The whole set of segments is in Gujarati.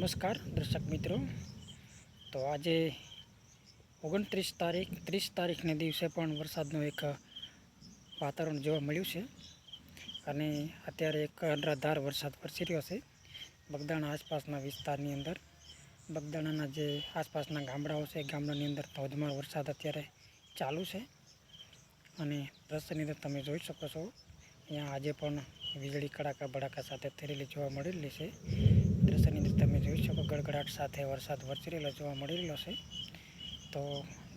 નમસ્કાર, દર્શક મિત્રો. તો આજે ઓગણત્રીસ તારીખ, ત્રીસ તારીખને દિવસે પણ વરસાદનું એક વાતાવરણ જોવા મળ્યું છે. અને અત્યારે એક અનરાધાર વરસાદ વરસી રહ્યો છે. બગદાણા આસપાસના વિસ્તારની અંદર. બગદાણાના જે આસપાસના ગામડાઓ છે ગામડાની અંદર ધોધમાર વરસાદ અત્યારે ચાલુ છે. અને દ્રશ્યની અંદર તમે જોઈ શકો છો, અહીંયા આજે પણ વીજળી કડાકા બડાકા સાથે થયેલી જોવા મળેલી છે. દ્રશ્યની અંદર તમે જોઈ શકો ગડગડાટ સાથે વરસાદ વરસી રહેલો, જોવા મળી રહેલો છે. તો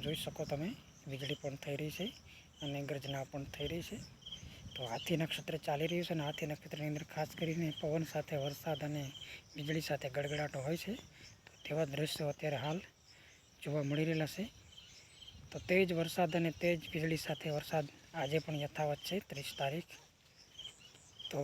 જોઈ શકો તમે, વીજળી પણ થઈ રહી છે અને ગર્જના પણ થઈ રહી છે. તો હાથી નક્ષત્ર ચાલી રહ્યું છે અને હાથી નક્ષત્રની અંદર ખાસ કરીને પવન સાથે વરસાદ અને વીજળી સાથે ગડગડાટો હોય છે. તો તેવા દ્રશ્યો અત્યારે હાલ જોવા મળી રહેલા છે. તો તે જ વરસાદ અને તે જ વીજળી સાથે વરસાદ આજે પણ યથાવત છે, ત્રીસ તારીખ. તો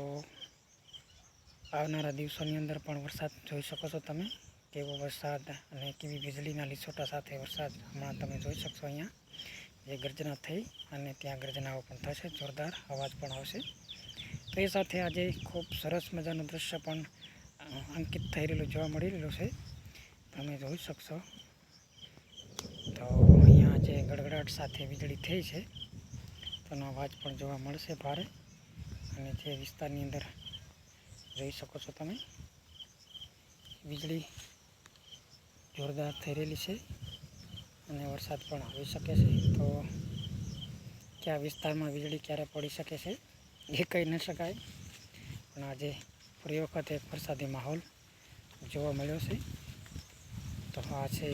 આવનારા દિવસોની અંદર પણ વરસાદ જોઈ શકો છો તમે. કેવો વરસાદ અને કેવી વીજળીના લીસોટા સાથે વરસાદ હમણાં તમે જોઈ શકશો અહીંયા. જે ગર્જના થઈ અને ત્યાં ગર્જનાઓ પણ થશે. જોરદાર અવાજ પણ આવશે. તો એ સાથે આજે ખૂબ સરસ મજાનું દૃશ્ય પણ અંકિત થઈ રહેલું જોવા મળી રહેલું છે. તમે જોઈ શકશો. તો અહીંયા જે ગડગડાટ સાથે વીજળી થઈ છે, તેનો અવાજ પણ જોવા મળશે ભારે. અને જે વિસ્તારની અંદર જોઈ શકો છો તમે. વીજળી જોરદાર થઈ રહેલી છે અને વરસાદ પણ આવી શકે છે. તો કયા વિસ્તારમાં વીજળી ક્યારે પડી શકે છે એ કહી ન શકાય. પણ આજે ફરી વખત એક વરસાદી માહોલ જોવા મળ્યો છે. તો આ છે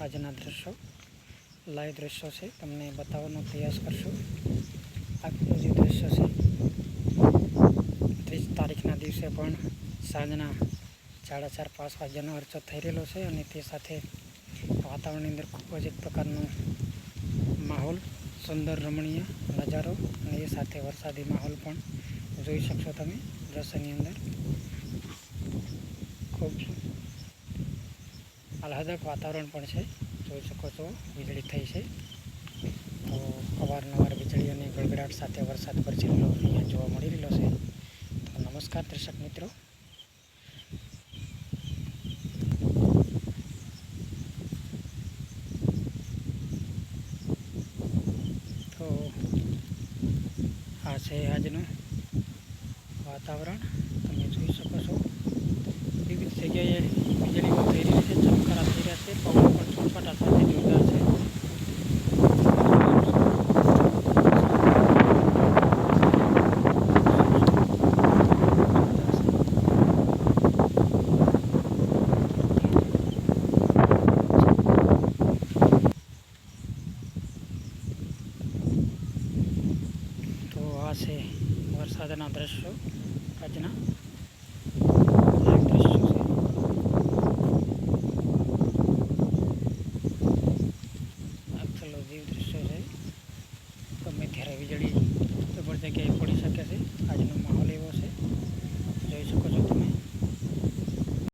આજના દ્રશ્યો. લાઈવ દ્રશ્યો છે. તમને બતાવવાનો પ્રયાસ કરશું. આખું જે દ્રશ્ય છે તારીખના દિવસે પણ સાંજના સાડા ચાર, પાંચ વાગ્યાનો અરચો થઈ રહેલો છે અને તે સાથે વાતાવરણની અંદર ખૂબ જ એક પ્રકારનો માહોલ, સુંદર રમણીય નજારો અને એ સાથે વરસાદી માહોલ પણ જોઈ શકશો તમે દ્રશ્યની અંદર. ખૂબ આહલાદક વાતાવરણ પણ છે, જોઈ શકો છો વીજળી થઈ છે. તો અવારનવાર વીજળી અને ગળગડાટ સાથે વરસાદ વરસી રહેલો અહીંયા જોવા મળી રહેલો છે. નમસ્કાર દર્શક મિત્રો. તો આ છે આજનું વાતાવરણ. તમે જોઈ શકો છો. વિવિધ જગ્યાએ વીજળીઓ થઈ રહી છે ચમકારા થઈ રહ્યા છે પવન પણ છોટપટા સાથે જોરદાર છે તો આ છે વરસાદના દ્રશ્યો આજના લાઈવ દ્રશ્યો